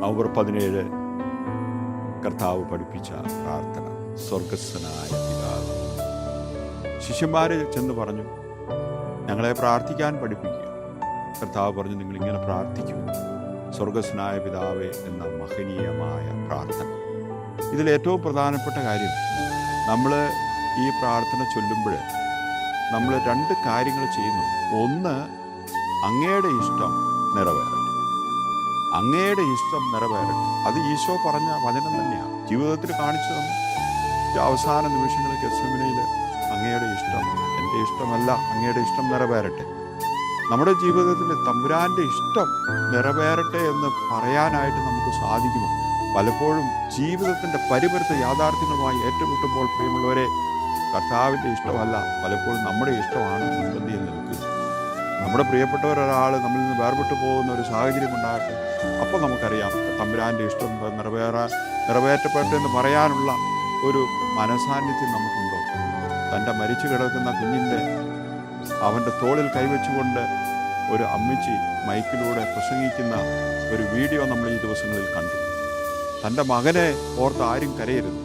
November പതിനേഴ് കർത്താവ് പഠിപ്പിച്ച പ്രാർത്ഥന. സ്വർഗസ്വനായ പിതാവ്. ശിഷ്യന്മാരെ ചെന്ന് പറഞ്ഞു ഞങ്ങളെ പ്രാർത്ഥിക്കാൻ പഠിപ്പിക്കുക. കർത്താവ് പറഞ്ഞു നിങ്ങളിങ്ങനെ പ്രാർത്ഥിക്കുക സ്വർഗസ്വനായ പിതാവേ എന്ന മഹനീയമായ പ്രാർത്ഥന. ഇതിലേറ്റവും പ്രധാനപ്പെട്ട കാര്യം നമ്മൾ ഈ പ്രാർത്ഥന ചൊല്ലുമ്പോൾ നമ്മൾ രണ്ട് കാര്യങ്ങൾ ചെയ്യുന്നു. ഒന്ന് അങ്ങയുടെ ഇഷ്ടം നിറവേറട്ടെ അങ്ങയുടെ ഇഷ്ടം നിറവേറട്ടെ. അത് ഈശോ പറഞ്ഞ വചനം തന്നെയാണ് ജീവിതത്തിൽ കാണിച്ചു തന്നു. അവസാന നിമിഷങ്ങളിൽ ഗസമിനയിൽ അങ്ങയുടെ ഇഷ്ടം എന്റെ ഇഷ്ടമല്ല അങ്ങയുടെ ഇഷ്ടം നിറവേറട്ടെ. നമ്മുടെ ജീവിതത്തിൽ തമ്പുരാന്റെ ഇഷ്ടം നിറവേറട്ടെ എന്ന് പറയാനായിട്ട് നമുക്ക് സാധിക്കുമോ? പലപ്പോഴും ജീവിതത്തിന്റെ പരിപരുത്ത യാഥാർത്ഥ്യങ്ങളുമായി ഏറ്റുമുട്ടുമ്പോൾ പ്രിയമുള്ളവരെ കർത്താവിന്റെ ഇഷ്ടമല്ല പലപ്പോഴും നമ്മുടെ ഇഷ്ടമാണ് മുൻപന്തിയിൽ നിൽക്കുന്നത് നമ്മുടെ പ്രിയപ്പെട്ടവർ ഒരാൾ നമ്മളിൽ നിന്ന് വേർപെട്ടു പോകുന്ന ഒരു സാഹചര്യം ഉണ്ടാകട്ടെ. അപ്പോൾ നമുക്കറിയാം തമ്പുരാന്റെ ഇഷ്ടം നിറവേറാ നിറവേറ്റപ്പെട്ടെന്ന് പറയാനുള്ള ഒരു മനസാന്നിധ്യം നമുക്കുണ്ടോ? തന്റെ മരിച്ചു കിടക്കുന്ന കുഞ്ഞിന്റെ അവന്റെ തോളിൽ കൈവച്ചുകൊണ്ട് ഒരു അമ്മിച്ചി മൈക്കിലൂടെ പ്രസംഗിക്കുന്ന ഒരു വീഡിയോ നമ്മൾ ഈ ദിവസങ്ങളിൽ കണ്ടു. തന്റെ മകനെ ഓർത്ത് ആരും കരയരുത്.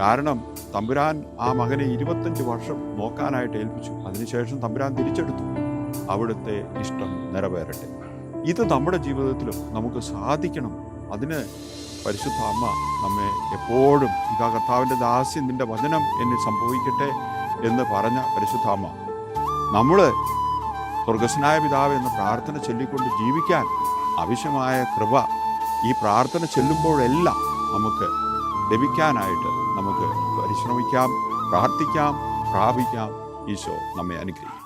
കാരണം തമ്പുരാൻ ആ മകനെ ഇരുപത്തഞ്ച് വർഷം നോക്കാനായിട്ട് ഏൽപ്പിച്ചു. അതിനുശേഷം തമ്പുരാൻ തിരിച്ചെടുത്തു. അവിടുത്തെ ഇഷ്ടം നിറവേറട്ടെ. ഇത് നമ്മുടെ ജീവിതത്തിലും നമുക്ക് സാധിക്കണം. അതിന് പരിശുദ്ധ അമ്മ നമ്മെ എപ്പോഴും ഇതാ കർത്താവിന്റെ ദാസ്യം നിന്റെ വചനം എന്നിൽ സംഭവിക്കട്ടെ എന്ന് പറഞ്ഞ പരിശുദ്ധ അമ്മ. നമ്മൾ സ്വർഗസ്നായ പിതാവ് എന്ന പ്രാർത്ഥന ചൊല്ലിക്കൊണ്ട് ജീവിക്കാൻ ആവശ്യമായ കൃപ ഈ പ്രാർത്ഥന ചെല്ലുമ്പോഴെല്ലാം നമുക്ക് ലഭിക്കാനായിട്ട് നമുക്ക് പരിശ്രമിക്കാം പ്രാർത്ഥിക്കാം പ്രാപിക്കാം. ഈശോ നമ്മെ അനുഗ്രഹിക്കും